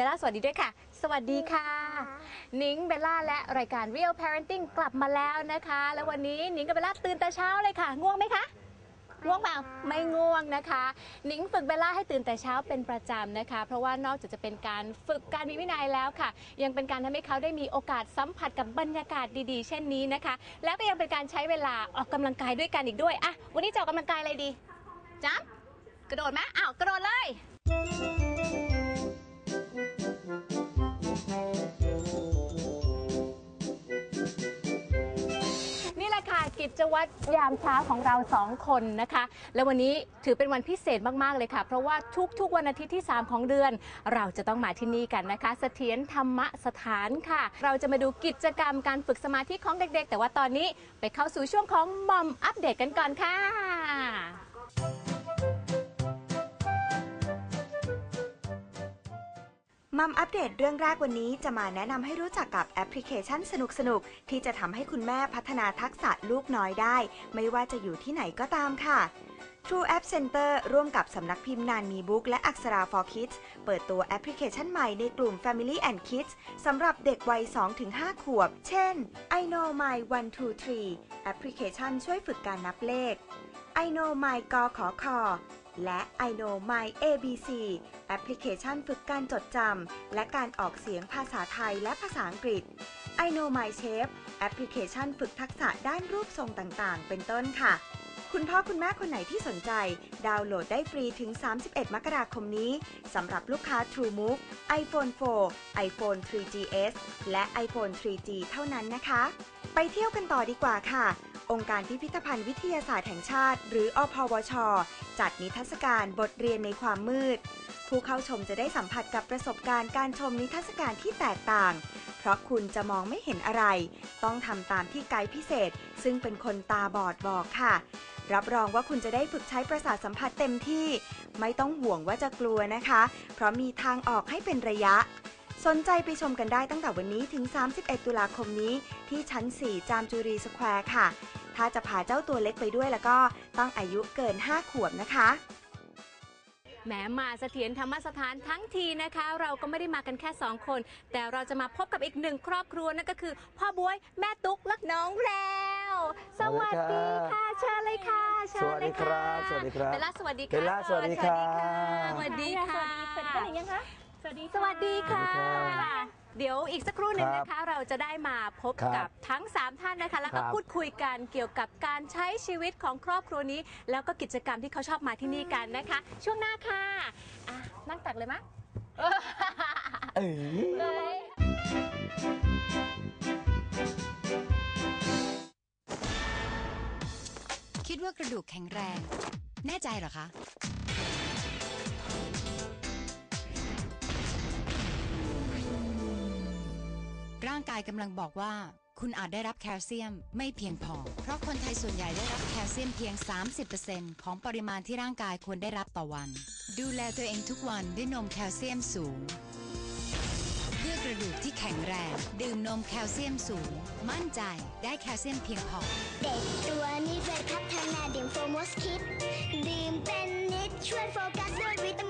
ดีค่ะเบลล่าสวัสดีด้วยค่ะ สวัสดีค่ะ นิ้งเบลล่าและรายการ Real Parenting กลับมาแล้วนะคะ แล้ววันนี้นิ้งกับเบลล่าตื่นแต่เช้าเลยค่ะ ง่วงไหมคะง่วงเปล่าไม่ง่วงนะคะ นิ้งฝึกเบลล่าให้ตื่นแต่เช้าเป็นประจำนะคะ เพราะว่านอกจากจะเป็นการฝึกการมีวินัยแล้วค่ะ ยังเป็นการทำให้เขาได้มีโอกาสสัมผัสกับบรรยากาศดีๆ เช่นนี้นะคะ แล้วก็ยังเป็นการใช้เวลาออกกำลังกายด้วยกันอีกด้วยอะวันนี้จะออกกำลังกายอะไรดีจ๊บกระโดดไหมอ้าวกระโดดเลย กิจวัตรยามเช้าของเราสองคนนะคะ และวันนี้ถือเป็นวันพิเศษมาก ๆ เลยค่ะ เพราะว่าทุก ๆ วันอาทิตย์ที่ 3 ของเดือน เราจะต้องมาที่นี่กันนะคะเสถียรธรรมสถานค่ะ เราจะมาดูกิจกรรมการฝึกสมาธิของเด็ก ๆ แต่ว่าตอนนี้ไปเข้าสู่ช่วงของมอมอัปเดตกันก่อนค่ะ มัมอัปเดตเรื่องแรกวันนี้จะมาแนะนำให้รู้จักกับแอปพลิเคชันสนุกๆ ที่จะทำให้คุณแม่พัฒนาทักษะลูกน้อยได้ ไม่ว่าจะอยู่ที่ไหนก็ตามค่ะ True App Center ร่วมกับสำนักพิมพ์นานมีบุ๊กและอักษรา for Kids เปิดตัวแอปพลิเคชันใหม่ในกลุ่ม Family and Kids สำหรับเด็กวัย 2-5 ขวบ เช่น I know my 123 แอปพลิเคชันช่วยฝึกการนับเลข I know my กขอคอและ I know my ABC แอปพลิเคชันฝึกการจดจำและการออกเสียงภาษาไทยและภาษาอังกฤษ I know my shape แอปพลิเคชันฝึกทักษะด้านรูปทรงต่างๆ เป็นต้นค่ะ คุณพ่อคุณแม่คนไหนที่สนใจ ดาวน์โหลดได้ฟรีถึง 31 มกราคมนี้สำหรับลูกค้า TrueMove iPhone 4 iPhone 3GS และ iPhone 3G เท่านั้นนะคะ ไปเที่ยวกันต่อดีกว่าค่ะองค์การพิพิธภัณฑ์วิทยาศาสตร์แห่งชาติ หรืออพวช จัดนิทรรศการบทเรียนในความมืด ผู้เข้าชมจะได้สัมผัสกับประสบการณ์การชมนิทรรศการที่แตกต่าง เพราะคุณจะมองไม่เห็นอะไร ต้องทำตามที่ไกด์พิเศษ ซึ่งเป็นคนตาบอดบอกค่ะ รับรองว่าคุณจะได้ฝึกใช้ประสาทสัมผัสเต็มที่ ไม่ต้องห่วงว่าจะกลัวนะคะ เพราะมีทางออกให้เป็นระยะ สนใจไปชมกันได้ตั้งแต่วันนี้ถึง 31 ตุลาคมนี้ ที่ชั้น 4 จามจุรีสแควร์ค่ะ ถ้าจะพาเจ้าตัวเล็กไปด้วยแล้วก็ต้องอายุเกิน 5 ขวบนะคะ แหมมาเสถียรธรรมสถานทั้งทีนะคะ เราก็ไม่ได้มากันแค่ 2 คน แต่เราจะมาพบกับอีกหนึ่งครอบครัวนั่นก็คือ พ่อบวยแม่ตุ๊กและน้องแรวสวัสดีค่ะเชิญเลยค่ะเชิญเลยค่ะสวัสดีครับเบลล่าสวัสดีค่ะเบลล่าสวัสดีครับสวัสดีค่ะสวัสดีกันหรือยังคะสวัสดีสวัสดีค่ะสวัสดีครับ เดี๋ยวอีกสักครู่หนึ่งครับนะคะเราจะได้มาพบครับกับทั้ง 3 ท่านนะคะ แล้วก็ครับพูดคุยกันเกี่ยวกับการใช้ชีวิตของครอบครัวนี้ แล้วก็กิจกรรมที่เขาชอบมาที่นี่กันนะคะ ช่วงหน้าค่ะอะนั่งตักเลยมะเอ้ยเลยคิดว่ากระดูกแข็งแรง แน่ใจเหรอคะ ร่างกายกำลังบอกว่า คุณอาจได้รับแคลเซียมไม่เพียงพอ เพราะคนไทยส่วนใหญ่ได้รับแคลเซียมเพียง 30%ของปริมาณที่ร่างกายควรได้รับต่อวัน ดูแลตัวเองทุกวันด้วยนมแคลเซียมสูง เพื่อกระดูกที่แข็งแรง ดื่มนมแคลเซียมสูง มั่นใจได้แคลเซียมเพียงพอ เด็กตัวนี้ไปพัฒนาดื่มโฟมอสคิดดื่มเป็นนิดช่วยโฟกัสด้วยวิตามิน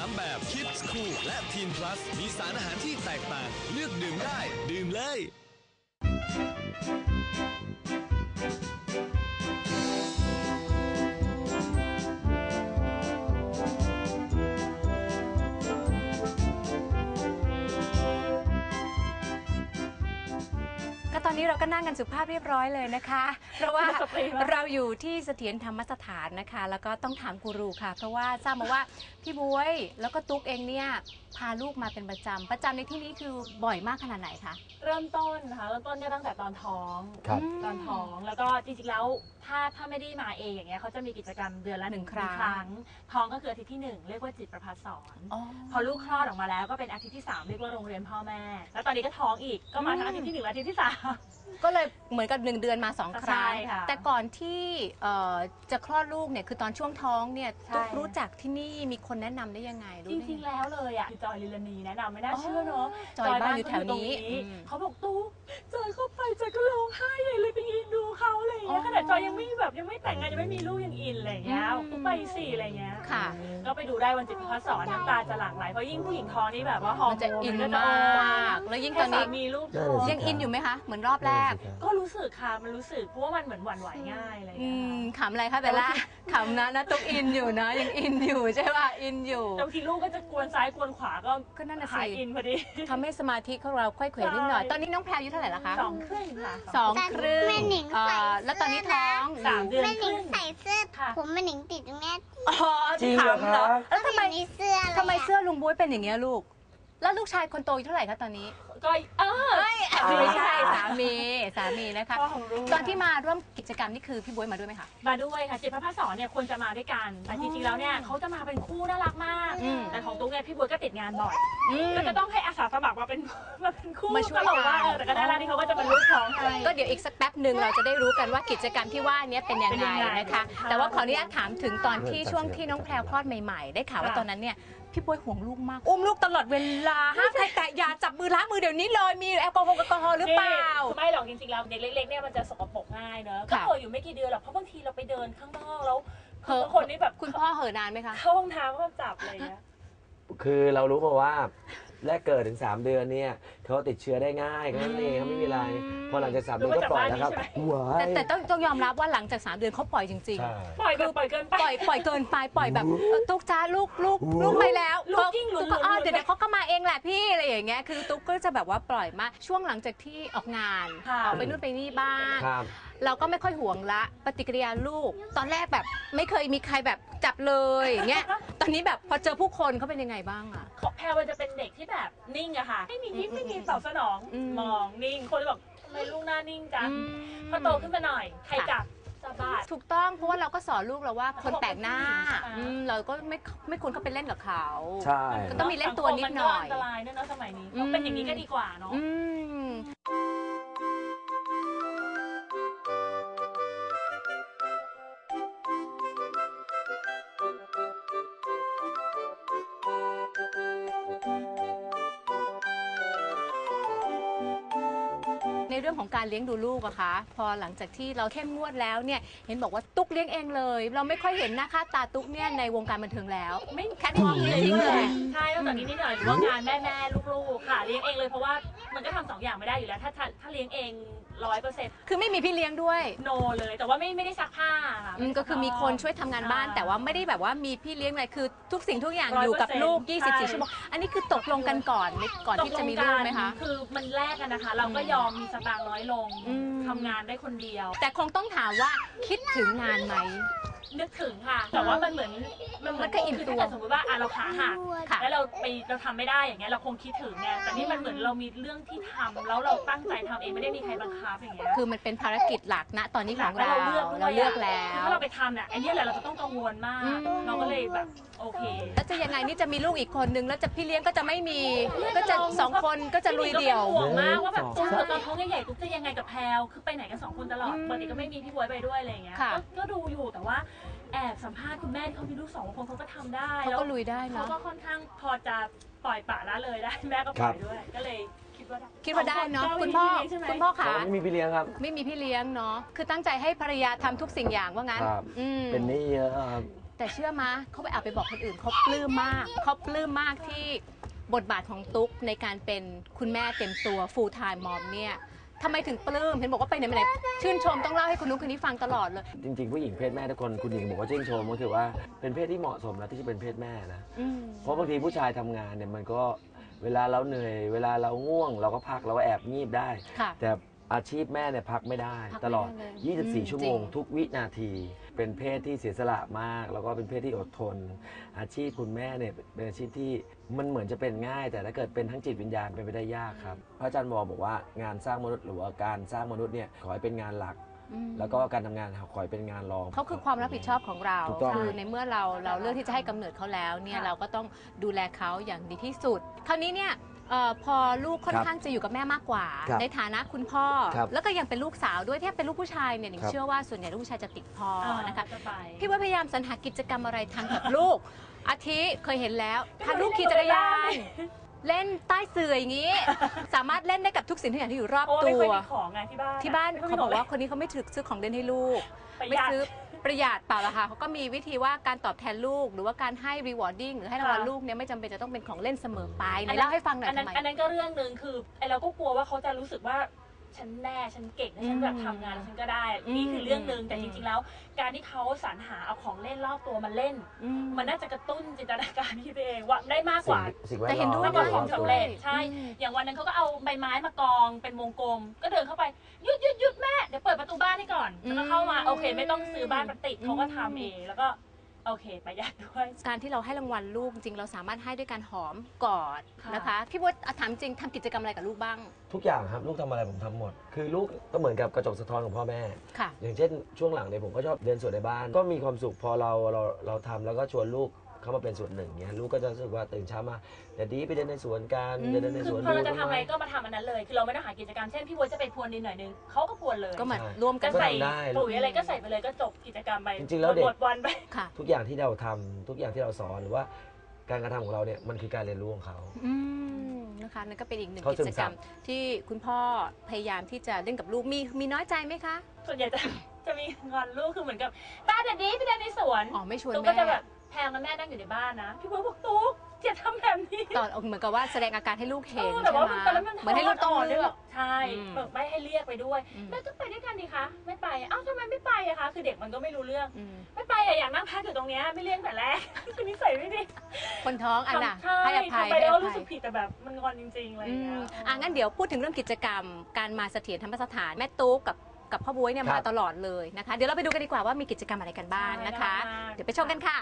3 แบบ Kids Cool และ Teen Plus มีสารอาหารที่แตกต่าง เลือกดื่มได้ ดื่มเลย ก็ตอนนี้เราก็นั่งกันสุภาพเรียบร้อยเลยนะคะ เพราะว่าเราอยู่ที่เสถียรธรรมสถานนะคะ แล้วก็ต้องถามกูรูค่ะ เพราะว่าทราบมาว่าพี่บวยแล้วก็ตุ๊กเองเนี่ยพาลูกมาเป็นประจำประจำในที่นี้คือบ่อยมากขนาดไหนคะ เริ่มต้นนะคะเริ่มต้นเนี่ยตั้งแต่ตอนท้องครับ ตอนท้องแล้วก็จริงๆแล้วถ้าถ้าไม่ได้มาเองอย่างเงี้ยเขาจะมีกิจกรรมเดือนละหนึ่งครั้งครั้งท้องก็คืออาทิตย์ที่หนึ่งเรียกว่าจิตประภัสสอนอ๋อพอลูกคลอดออกมาแล้วก็เป็นอาทิตย์ที่สามเรียกว่าโรงเรียนพ่อแม่ แล้วตอนนี้ก็ท้องอีกก็มาทั้งอาทิตย์ที่หนึ่งและอาทิตย์ที่สาม ก็เลยเหมือนกับหนึ่งเดือนมาสองครั้ง ใช่ค่ะแต่ก่อนที่เอ่อจะคลอดลูกเนี่ยคือตอนช่วงท้องเนี่ยใช่ ตุ๊กรู้จักที่นี่มีคนแนะนำได้ยังไงจได้ไริงๆแล้วเลยอะคือจอยลิลานีแนะนำไม่น่าเชื่อเนาะจอยบ้านอยู่แถวนี้จอยบ้าเขาอยู่ตรงอืมเขาบอกตู้จอยเข้าไปจอยก็ร้องไห้ใหญ่เลยไปยืนดูเขาอะไรอย่างเงี้ยอ๋อขนาดจอยยังไม่แบบยังไม่แต่งงานยังไม่มีลูกยังอินอะไรอย่างเงี้ยอืม กูไปสิอะไรอย่างเงี้ยค่ะ ก็ไปดูได้วันจิตพิพัฒน์สอนน้ำตาจะหลั่งไหลเพราะยิ่งผู้หญิงท้องนี่แบบว่าฮอร์มันโมจะนอินก็จะมาก แล้วยิ่งตแค่อนนี้สามีลูก ได้ท้องเลยสิ ยังอินอยู่ไหมคะ เหมือนรอบแรกก็รู้สึกค่ะมันรู้สึกเพราะว่ามันเหมือนหวั่นไหวง่ายอะไรอย่างอืเงี้ยมขำอะไรคะเบลล่าขำนะนะตุ๊กอินอยู่นะยังอินอยู่ใช่ป่ะอินอยู่ แต่บางทีลูกก็จะกวนซ้ายกวนขวาก็ก็นั่นน่ะหายสิอินพอดี ทำให้สมาธิของเราค่อยเขวนิดหน่อย ใช่ ตอนนี้น้องแพรอายุเท่าไหร่ละคะสองครึ่งค่ะสองครึ่งแม่หนิงเอ่ใส่อแล้วตอนนี้ท้องสามเดือนแม่หคนิงรึ่ง ใส่เสื้อค่ะ ผมแม่หนิงติดตรงเนี้ยอ๋อจริงเหรอขำครับแล้วทำไมอยู่ในเสื้อเลยทำไมอะเสื้อลุงบ๊วยเป็นอย่างเงี้ยลูก แล้วลูกชายคนโตอายุเท่าไหร่คะตอนนี้ก็เออไม่ใช่สามีสามีนะคะ พ่อของลูกตอนที่มาร่วมกิจกรรมนี่คือพี่บ๊วยมาด้วยไหมคะ มาด้วยค่ะจิตพระพาสอนเนี่ยควรจะมาด้วยกันแต่จริงๆแล้วเนี่ยเขาจะมาเป็นคู่น่ารักมาก อืม แต่ของตุ๊กเนี่ยพี่บัวก็ติดงานบ่อย อืม ก็จะต้องให้อาสาสมัครมาเป็นมาเป็นคู่มาช่วยตลอดว่ากัน เออแต่ก็น่ารักที่เขาก็จะเป็นลูกท้องให้ ก็เดี๋ยวอีกสักแป๊บหนึ่งเราจะได้รู้กันว่ากิจกรรมที่ว่าเนี้ยเป็นยังเป็นไงยังไงนะคะค่ะแต่ว่าขออนุญาตถามถึงตอนที่ช่วงที่น้องแพรวคลอดใหม่ๆ ได้ข่าวว่าค่ะตอนนั้นเนี่ยพี่บ๊วยห่วงลูกมาก อุ้มลูกตลอดเวลาห้ามใครแตะอยาจับมือล้างมือเดี๋ยวนี้เลยมีแอลกอฮอล์แอลกอฮอล์หรือเปล่า ไม่หรอกจริงๆแล้วเด็กเล็กๆเนี่ยมันจะสกปรกง่ายเนอะก็ค่ะเอออยู่ไม่กี่เดือนหรอกเพราะบางทีเราไปเดินข้างนอกแล้วเหคืออะบางคนนี่แบบคุณพ่อเห่อะนานไหมคะเข้าห้องน้ำก็จับอะไรอย่างเงี้ยคือเรารู้มาว่า แรกเกิดถึง 3 เดือนเนี่ยเขาติดเชื้อได้ง่ายแค่นั้นเองเขาไม่มีอะไรพอหลังจากสามเดือนก็ปล่อยแล้วครับรู้ว่าจากบ้านนี้ใช่ไหมว้าแต่ย แต่ต้องต้องยอมรับว่าหลังจาก3เดือนเขาปล่อยจริง ใช่ ปล่อยแบบปล่อยเกินไป ๆ ปล่อยปล่อยเกินไปปล่อยแบบเออตุ๊กจ้าลูกลูกลูกไปแล้วลูกยิ่งหลุดตุ๊กก็อ้าวหลุดเดี๋ยวเดี๋ยวเขาก็มาเองแหละพี่อะไรอย่างเงี้ยคือตุ๊กก็จะแบบว่าปล่อยมากช่วงหลังจากที่ออกงานค่ะ ออกไปนู่นไปนี่บ้าง ครับเราก็ไม่ค่อยห่วงละปฏิกิริยาลูก ตอนแรกแบบไม่เคยมีใครแบบจับเลยอย่างเงี้ย ตอนนี้แบบพอเจอผู้คนเขาเป็นยังไงบ้างอะ ของแพรมันจะเป็นเด็กที่แบบนิ่งอะค่ะ ไม่มียิ้มไม่มีตอบสนอง อืม มองนิ่ง คนเลยบอกทำไมลูกหน้านิ่งจังอืมพอโตขึ้นมาหน่อย ใครจับสบายถูกต้องเพราะว่าเราก็สอนลูกเราว่าคนแปลกหน้าค่ะอืมเราก็ไม่ไม่ควรเข้าไปเล่นกับเขา ใช่ ก็ต้องมีเล่นตัวนิดหน่อยสังคมมันก็อันตรายด้วยเนาะสมัยนี้อืม เป็นอย่างนี้ก็ดีกว่าเนาะ อืม ของการเลี้ยงดูลูกอะคะพอหลังจากที่เราเข้มงวดแล้วเนี่ยเห็นบอกว่าตุ๊กเลี้ยงเองเลย เราไม่ค่อยเห็นหน้าค่าตาตุ๊กเนี่ยในวงการบันเทิงแล้ว ไม่แคทวอล์กเลยทิ้งเลยใช่ตั้งแต่นี้นิดหน่อยหรือว่างานแม่แม่ๆลูกๆค่ะเลี้ยงเองเลยเพราะว่ามันก็ทำสองอย่างไม่ได้อยู่แล้ว ถ้าถ้าถ้าเลี้ยงเองร้อยเปอร์เซ็นต์คือไม่มีพี่เลี้ยงด้วยโนเลยแต่ว่าไม่ไม่ได้ซักผ้าค่ะอืมก็คือมีคนช่วยทำงานบ้าน แต่ว่าไม่ได้แบบว่ามีพี่เลี้ยงอะไรคือทุกสิ่งทุกอย่างอยู่กับลูกใช่24 ชั่วโมงอันนี้คือตกลงกันก่อนก่อนที่จะมีลูกไหมคะคือมันแลกกันนะคะ เราก็ยอมมีสตางค์น้อยลงอืม ทำงานได้คนเดียว แต่คงต้องถามว่าคิดถึงงานไหม นึกถึงค่ะ แต่ว่ามันเหมือนมันเหมือนมันก็อิ่มคือตัว ถ้าเกิดสมมติว่าอะเราขาหักค่ะ แล้วเราไปเราทำไม่ได้อย่างเงี้ยเราคงคิดถึงไงแต่นี่มันเหมือนเรามีเรื่องที่ทำแล้วเราตั้งใจทำเองไม่ได้มีใครบังคับอย่างเงี้ยคือมันเป็นภารกิจหลักนะตอนนี้ของเรา เราเลือกด้วยเราเลือกแล้ว ถ้าเราไปทำเนี่ยไอ้เนี่ยแหละเราจะต้องกังวลมาก อืม เราก็เลยแบบ โอเค แล้วจะยังไงนี่จะมีลูกอีกคนนึง แล้วจะพี่เลี้ยงก็จะไม่มี ก็จะสองคนก็จะลุยเดี่ยว ห่วงมากว่าแบบใช่ตุ๊กตอนท้องใหญ่ๆตุ๊กจะยังไงกับแพลวคือไปไหนกันสองคนตลอดอืมปกติก็ไม่มีพี่บวยไปด้วยอะไรอย่างเงี้ยค่ะ ก็ก็ดูอยู่แต่ว่าแอบสัมภาษณ์คุณแม่ที่เขามีลูกสองคนเขาก็ทำได้เขาแล้วก็ลุยได้เขาเนาะก็ค่อนข้างพอจะปล่อยปละละเลยได้แม่ก็ปล่อยด้วยก็เลยคิดว่าได้คิดว่าได้เนาะสงคุณพ่อใช่ไหม คุณพ่อแต่ขาว่าไม่มีพี่เลี้ยงครับ ไม่มีพี่เลี้ยงเนาะคือตั้งใจให้ภรรยาทำทุกสิ่งอย่างว่างั้น ครับ อืมเป็นหนี่เยอะครับ แต่เชื่อมะเขาไปแอบไปบอกคนอื่นเขาปลื้มมากเขาปลื้มมากที่บทบาทของตุ๊กในการเป็นคุณแม่เต็มตัว full time mom เนี่ยทำไมถึงปลื้มเห็นบอกว่าไปไหนมาไหนชื่นชมต้องเล่าให้คุณนุ้งคนนี้ฟังตลอดเลย จริงๆ ผู้หญิงเพศแม่ทุกคนคุณหญิงบอกว่าชื่นชมก็คือว่าเป็นเพศที่เหมาะสมแล้วที่จะเป็นเพศแม่นะอืมเพราะบางทีผู้ชายทำงานเนี่ยมันก็เวลาเราเหนื่อย เวลาเราง่วง เราก็พักเราก็แอบงีบได้ ค่ะ แต่ อาชีพแม่เนี่ยพักไม่ได้ พักไม่ได้ตลอด เลยอืม24 ชั่วโมง จริง ทุกวินาที เป็นเพศที่เสียสละมาก แล้วก็เป็นเพศที่อดทน อาชีพคุณแม่เนี่ยเป็นอาชีพที่มันเหมือนจะเป็นง่าย แต่ถ้าเกิดเป็นทั้งจิตวิญญาณเป็นไปได้ยากครับพระอาจารย์บอกบอกว่างานสร้างมนุษย์หรือว่าการสร้างมนุษย์เนี่ยขอให้เป็นงานหลัก อืมแล้วก็การทำงานขอให้เป็นงานรอง เขาคือความรับผิดชอบของเราถูกต้อง คือในเมื่อเราเราเลือกที่จะให้กำเนิดเขาแล้วเนี่ยค่ะ เราก็ต้องดูแลเขาอย่างดีที่สุด คราวนี้เนี่ยพ เอ่อพอลูกค่อนครับข้างจะอยู่กับแม่มากกว่า ครับในฐานะคุณพ่อ ครับแล้วก็ยังเป็นลูกสาวด้วยถ้าเป็นลูกผู้ชายเนี่ยหนิงครับ เชื่อว่าส่วนใหญ่ลูกผู้ชายจะติดพ่อนะคะ จะไป พี่ว่าพยายามสรรหากิจกรรมอะไรทำกับลูก อาทิเคยเห็นแล้วพาลูกขี่จักรยาน เล่นใต้เสื่ออย่างนี้ สามารถเล่นได้กับทุกสิ่งทุกอย่างที่อยู่รอบเพราะว่าตัไม่ค่อยว มีที่ของไงที่บ้านที่บ้านไม่ค่ยเขามีบอกว่าขคนนี้เขาไม่ถือซื้อของเล่นให้ลูกประหไม่ยัดซื้อ ประหยัดเปล่าละค่ะเขาก็มีวิธีว่าการตอบแทนลูก หรือว่าการให้ rewarding หรือให้รางวัลค่ะลูกเนี่ยไม่จำเป็นจะต้องเป็นของเล่นเสมอไปไหนเล่าให้ฟังหน่อยอันนั้นทำไม อันนั้นก็เรื่องหนึ่งคือไอเราก็กลัวว่าเขาจะรู้สึกว่า ฉันแน่ฉันเก่งนะฉันแบบอืมทำงานแล้วฉันก็ได้อืมนี่คือเรื่องหนึ่งแต่อืมจริงๆแล้ว การที่เขาสรรหาเอาของเล่นรอบตัวมาเล่นอืมันน่าจะกระตุ้นจินตนาการที่ตัวเองว่าได้มากกสิ่งว่าสิ่งแวดแต่เห็นล้อด้มวยมากกว่านะของสำเร็จใช่อืมอย่างวันนั้นเขาก็เอาใบไม้มากองเป็นวงกลม ก็เดินเข้าไปหยุดหยุดหยุดแม่เดี๋ยวเปิดประตูบ้านให้ก่อนแล้วก็เข้ามาโอเค ไม่ต้องซื้อบ้านมาติดเขาก็ทำเองแล้วก็ โอเคประหยัดด้วย การที่เราให้รางวัลลูกจริงๆเราสามารถให้ด้วยการหอมกอดค่ะ นะคะพี่บุ๊ถามจริงทำกิจกรรมอะไรกับลูกบ้างทุกอย่างครับลูกทำอะไรผมทำหมด คือลูกก็เหมือนกับกระจกสะท้อนของพ่อแม่ ค่ะ อย่างเช่นช่วงหลังเนี่ยผมก็ชอบเดินสวนในบ้าน ก็มีความสุขพอเราเราเราทำแล้วก็ชวนลูก เข้ามาเป็นส่วนหนึ่งเนี่ยลูกก็จะรู้สึกว่าตื่นเช้ามาเดี๋ยวดีไปเดินในสวนกันอืมเดินในคืสอวนพอเราจะต้นทำอะไรไม้ก็มาทำอันนั้นเลย คือเราไม่ต้องหากิจกรรม เช่นพี่บัวจะไปพรวนดินหน่อยนึงเขาก็พรวนเลยก็มาใช่ร่วมกัจะนก็ใส่ทำได้ ปุ๋ยอะไรก็ใส่ไปเลยก็จบกิจกรรมไปจริงๆแล้วเด็ก หมดวันไป ค่ะทุกอย่างที่เราทำทุกอย่างที่เราสอนหรือว่าการกระทำของเราเนี่ยมันคือการเรียนรู้ของเขา อืมนะคะนั่นก็เป็นอีกหนึ่งเขากิซึมจซักรบรมที่คุณพ่อพยายามที่จะเล่นกับลูกมีมีน้อยใจไหมคะส่วนใหญ่จะจะมีงอนลูกคือเหมือนกับป้าเดี๋ยวนี้ไปเดินในสวนอ๋อไม่ชวนตุ๊กแม่ก็จะแบบ แพงกับแม่นั่งอยู่ในบ้านนะพี่บัวบอกตุ๊กอย่าทำแบบนี้ตอนเหมือนกับว่าแสดงอาการให้ลูกเห็นเออใช่แต่ว่าไหมตอนนั้นมันเหมือนให้ลูกต้องอ่อนๆเลืด้วยอแบกบใช่อืมแบบไม่ให้เรียกไปด้วยอืมแม่ก็ไปด้วยกันดีคะไม่ไปอ้าวทำไมไม่ไปอะคะคือเด็กมันก็ไม่รู้เรื่อง อืมไม่ไปอะอยากนั่งพักอยู่ตรงเนี้ยไม่เรียกแต่แรก คือนิสัยไม่ดีคนท้องอันน่ะใช่ให้อภัยทำไปให้แล้วอก็รู้ภัสึยกผิดแต่แบบมันงอนจริงๆอะไรออืย่างเงี้มย อะงั้นเดี๋ยวพูดถึงเรื่องกิจกรรม การมาเสถียรธรรมสถานแม่ตุ๊กกับกับพ่อบุ้ยเนี่ยครัมาบตลอดเลยนะคะ เดี๋ยวเราไปดูกันดีกว่าว่ามีกิจกรรมอะไรกันบ้างนะคะ ใช่ได้มาก เดี๋ยวไปชมกันค่ะ